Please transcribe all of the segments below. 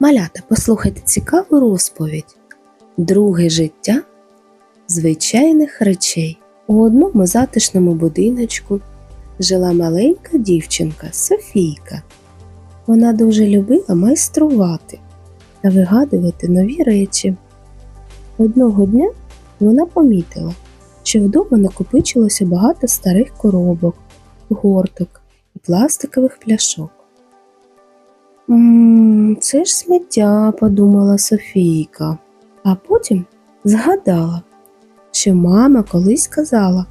Малята, послухайте цікаву розповідь. Друге життя звичайних речей. У одному затишному будиночку жила маленька дівчинка Софійка. Вона дуже любила майструвати та вигадувати нові речі. Одного дня вона помітила, що вдома накопичилося багато старих коробок, горток і пластикових пляшок. «М, Це ж сміття, подумала Софійка, а потім згадала, що мама колись казала,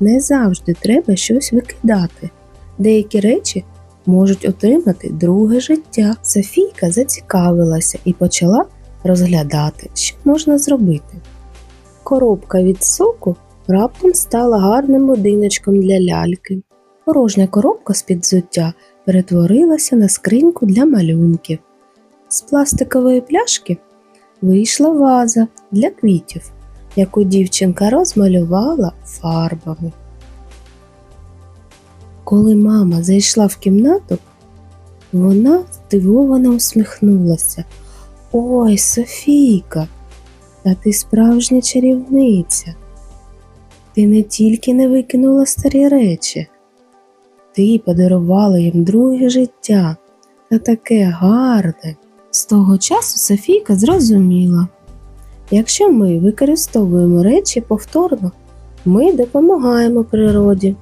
не завжди треба щось викидати. Деякі речі можуть отримати друге життя. Софійка зацікавилася і почала розглядати, що можна зробити. Коробка від соку раптом стала гарним будиночком для ляльки. Порожня коробка з-під взуття перетворилася на скриньку для малюнків. З пластикової пляшки вийшла ваза для квітів, яку дівчинка розмалювала фарбами. Коли мама зайшла в кімнату, вона здивовано усміхнулася. Ой, Софійка, та ти справжня чарівниця. Ти не тільки не викинула старі речі, ти подарувала їм друге життя та таке гарне. З того часу Софійка зрозуміла, якщо ми використовуємо речі повторно, ми допомагаємо природі.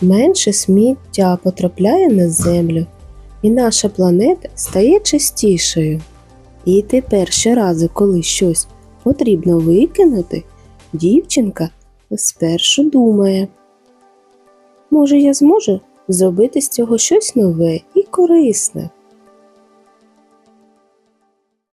Менше сміття потрапляє на землю, і наша планета стає чистішою. І тепер щоразу, коли щось потрібно викинути, дівчинка спершу думає, може, я зможу зробити з цього щось нове і корисне.